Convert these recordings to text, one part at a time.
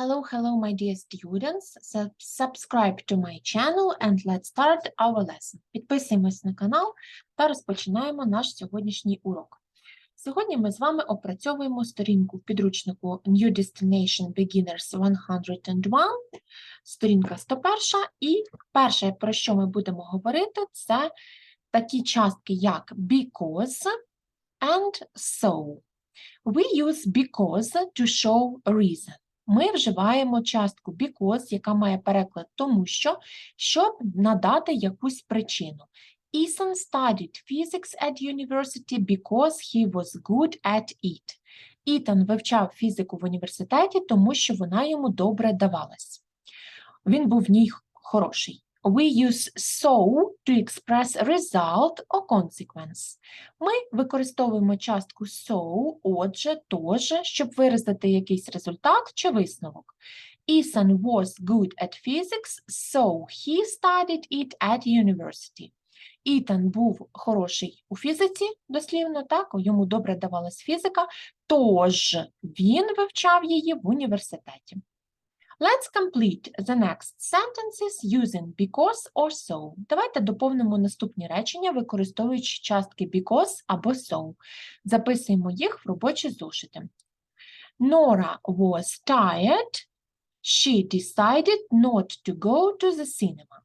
Hello, hello, my dear students. Sub- Subscribe to my channel and let's start our lesson. Підписуємось на канал та розпочинаємо наш сьогоднішній урок. Сьогодні ми з вами опрацьовуємо сторінку в підручнику New Destination Beginners 101, сторінка 101, і перше, про що ми будемо говорити, це такі частки, як because and so. We use because to show reason. Ми вживаємо частку because, яка має переклад тому що, щоб надати якусь причину. Ethan studied physics at university because he was good at it. Ітан вивчав фізику в університеті, тому що вона йому добре давалась. Він був в ній хороший. We use so to express result or consequence. Ми використовуємо частку so, отже, тож, щоб виразити якийсь результат чи висновок. Ethan was good at physics, so he studied it at university. Ітан був хороший у фізиці, дослівно, так, йому добре давалась фізика, тож він вивчав її в університеті. Let's complete the next sentences using because or so. Давайте доповнимо наступні речення, використовуючи частки because або so. Записуємо їх в робочі зошити. Nora was tired. She decided not to go to the cinema.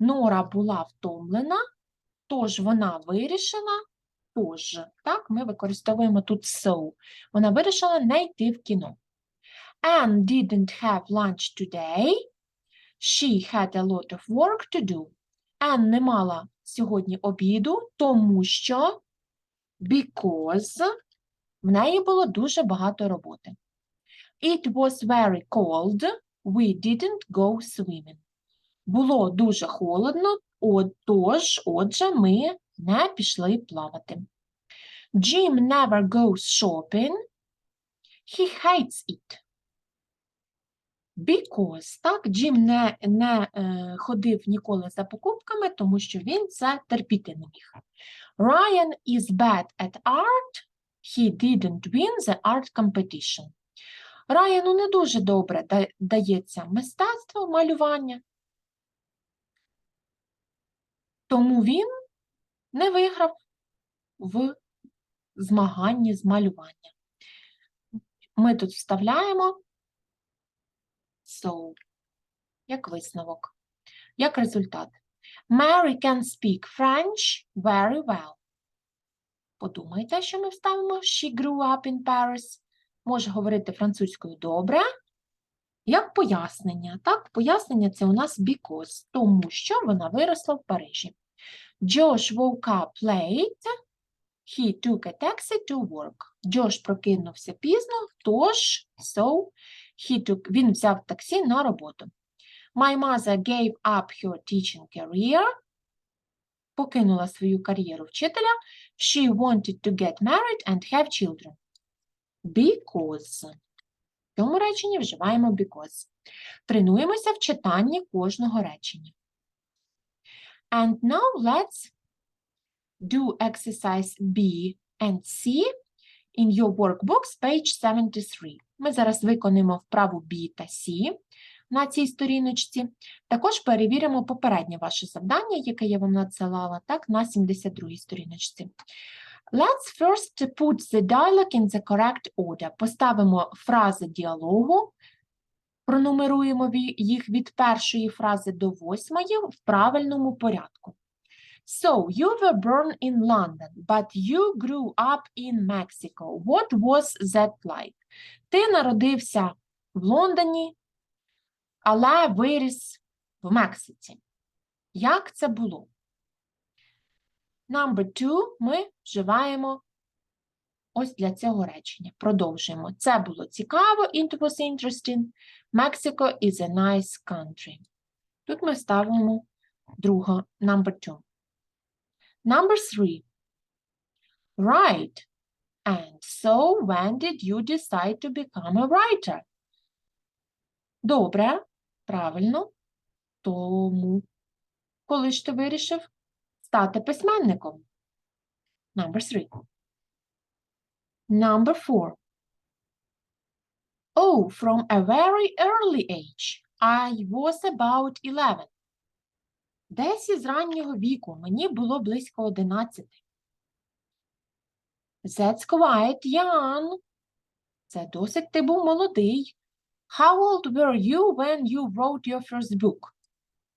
Нора була втомлена, тож вона вирішила, тож, так, ми використовуємо тут so. Вона вирішила не йти в кіно. Anne didn't have lunch today. She had a lot of work to do. Anne не мала сьогодні обіду, тому що because в неї було дуже багато роботи. It was very cold. We didn't go swimming. Було дуже холодно, отож, отже, ми не пішли плавати. Jim never goes shopping. He hates it. Because, так, Джим не, не е, ходив ніколи за покупками, тому що він це терпіти не міг. Ryan is bad at art. He didn't win the art competition. Райану не дуже добре дається мистецтво, малювання, тому він не виграв в змаганні з малювання. Ми тут вставляємо so, як висновок, як результат. Mary can speak French very well. Подумайте, що ми вставимо She grew up in Paris. Може говорити французькою добре. Як пояснення, так, пояснення це у нас because, тому що вона виросла в Парижі. Josh woke up late. He took a taxi to work. Джош прокинувся пізно, тож, so, he took, він взяв таксі на роботу. My mother gave up her teaching career. Покинула свою кар'єру вчителя. She wanted to get married and have children. Because. В цьому реченні вживаємо because. Тренуємося в читанні кожного речення. And now let's do exercise B and C in your workbooks, page 73. Ми зараз виконуємо вправу B та C на цій сторіночці. Також перевіримо попереднє ваше завдання, яке я вам надсилала, так, на 72 сторіночці. Let's first put the dialogue in the correct order. Поставимо фрази діалогу, пронумеруємо їх від першої фрази до восьмої в правильному порядку. So, you were born in London, but you grew up in Mexico. What was that like? Ти народився в Лондоні, але виріс в Мексиці. Як це було? Number two ми вживаємо ось для цього речення. Продовжуємо. Це було цікаво, it was interesting. Mexico is a nice country. Тут ми ставимо друга, number two. Number three. Right. And so when did you decide to become a writer? Добре, правильно. Тому, коли ж ти вирішив стати письменником? Number three. Number four. Oh, knew from a very early age. I was about 11. Десь із раннього віку мені було близько 11. That's quite young. Це досить ти був молодий. How old were you when you wrote your first book?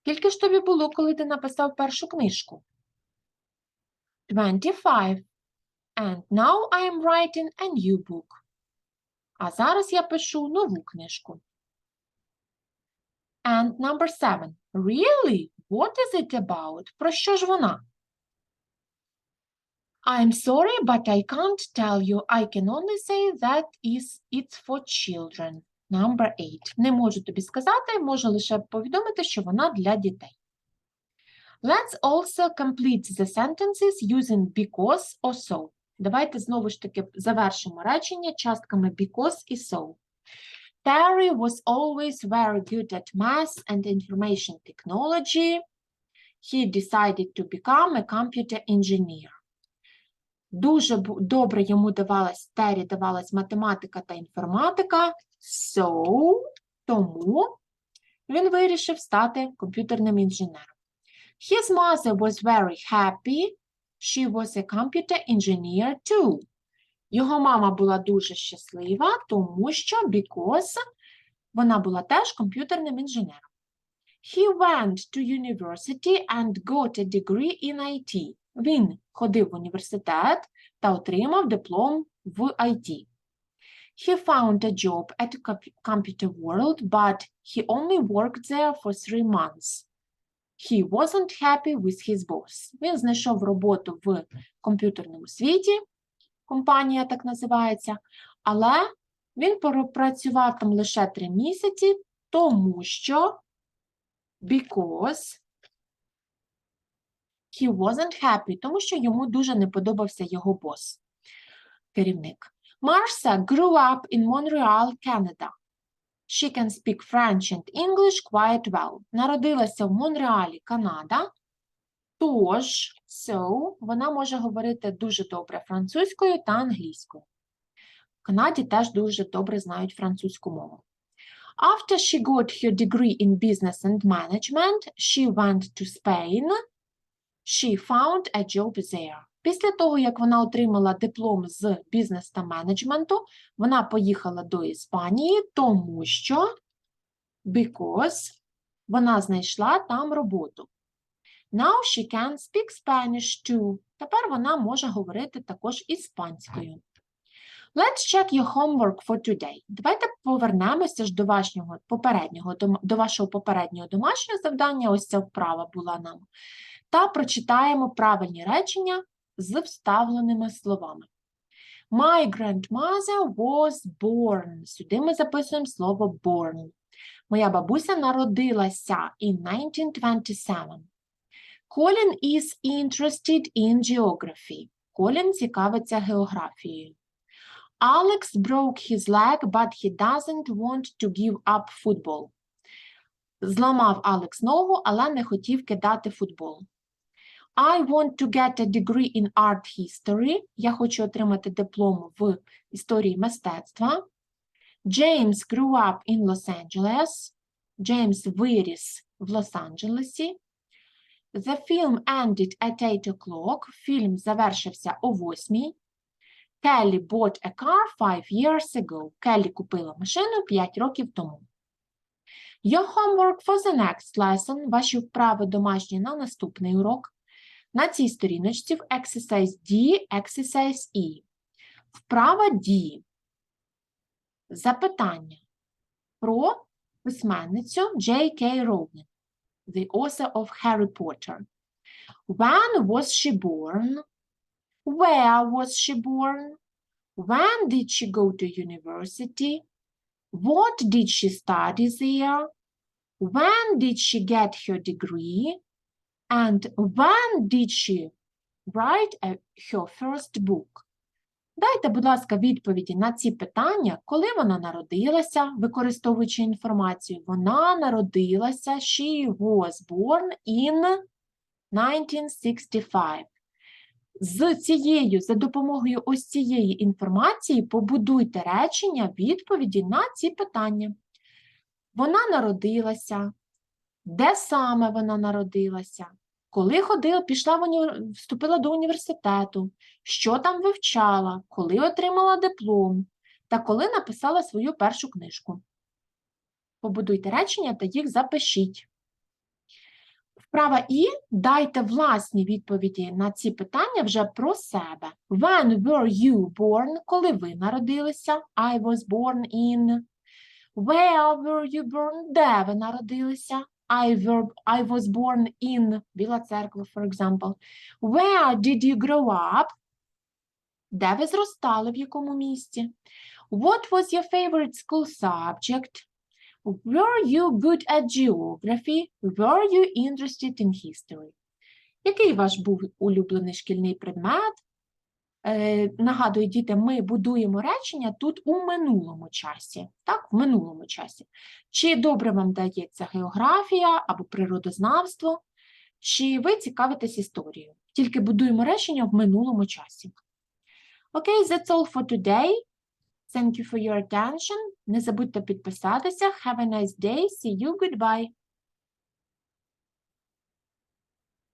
Скільки ж тобі було, коли ти написав першу книжку? 25. And now I am writing a new book. А зараз я пишу нову книжку. And number seven. Really? What is it about? Про що ж вона? I'm sorry, but I can't tell you. I can only say that is it's for children. Number eight. Не можу тобі сказати, можу лише повідомити, що вона для дітей. Let's also complete the sentences using because or so. Давайте знову ж таки завершимо речення частками because і so. Terry was always very good at math and information technology. He decided to become a computer engineer. Дуже добре йому давалась, Террі давалась математика та інформатика. So, тому він вирішив стати комп'ютерним інженером. His mother was very happy. She was a computer engineer too. Його мама була дуже щаслива, тому що because вона була теж комп'ютерним інженером. He went to university and got a degree in IT. Він ходив в університет та отримав диплом в IT. He found a job at Compu- Computer World, but he only worked there for three months. He wasn't happy with his boss. Він знайшов роботу в комп'ютерному світі, компанія так називається, але він пропрацював там лише три місяці, тому що because he wasn't happy, тому що йому дуже не подобався його бос, керівник. Marcia grew up in Montreal, Canada. She can speak French and English quite well. Народилася в Монреалі, Канада. Тож, so, вона може говорити дуже добре французькою та англійською. В Канаді теж дуже добре знають французьку мову. After she got her degree in business and management, she went to Spain. She found a job there. Після того, як вона отримала диплом з бізнес та менеджменту, вона поїхала до Іспанії, тому що because вона знайшла там роботу. Now she can speak Spanish too. Тепер вона може говорити також іспанською. Let's check your homework for today. Давайте повернемося ж до вашого попереднього, до вашого попереднього домашнього завдання. Ось ця вправа була нам. Та прочитаємо правильні речення з вставленими словами. My grandmother was born. Сюди ми записуємо слово born. Моя бабуся народилася in 1927. Colin is interested in geography. Колін цікавиться географією. Alex broke his leg, but he doesn't want to give up football. Зламав Алекс ногу, але не хотів кидати футбол. I want to get a degree in art history. Я хочу отримати диплом в історії мистецтва. James grew up in Los Angeles. Джеймс виріс в Лос-Анджелесі. The film ended at 8 o'clock. Фільм завершився о 8. Kelly bought a car five years ago. Келлі купила машину 5 років тому. Your homework for the next lesson. Ваші вправи домашні на наступний урок. На цій сторіночці в Exercise D, Exercise E. Вправа D. Запитання про письменницю J.K. Rowling, the author of Harry Potter. When was she born? Where was she born? When did she go to university? What did she study there? When did she get her degree? And when did she write a- her first book? Дайте, будь ласка, відповіді на ці питання, коли вона народилася, використовуючи інформацію. Вона народилася, she was born in 1965. з цією, за допомогою ось цієї інформації побудуйте речення відповіді на ці питання. Вона народилася, де саме вона народилася, коли ходила, пішла в уні... вступила до університету, що там вивчала, коли отримала диплом та коли написала свою першу книжку. Побудуйте речення та їх запишіть. Вправа І дайте власні відповіді на ці питання вже про себе. When were you born? Коли ви народилися? I was born in. Where were you born? Де ви народилися? I, were, I was born in Біла церква, for example. Where did you grow up? Де ви зростали, в якому місті? What was your favorite school subject? Were you good at geography? Were you interested in history? Який ваш був улюблений шкільний предмет? Е, нагадую, діти, ми будуємо речення тут у минулому часі. Так, в минулому часі. Чи добре вам дається географія або природознавство, чи ви цікавитесь історією? Тільки будуємо речення в минулому часі. Окей, that's all for today. Thank you for your attention. Не забудьте підписатися. Have a nice day. See you. Goodbye.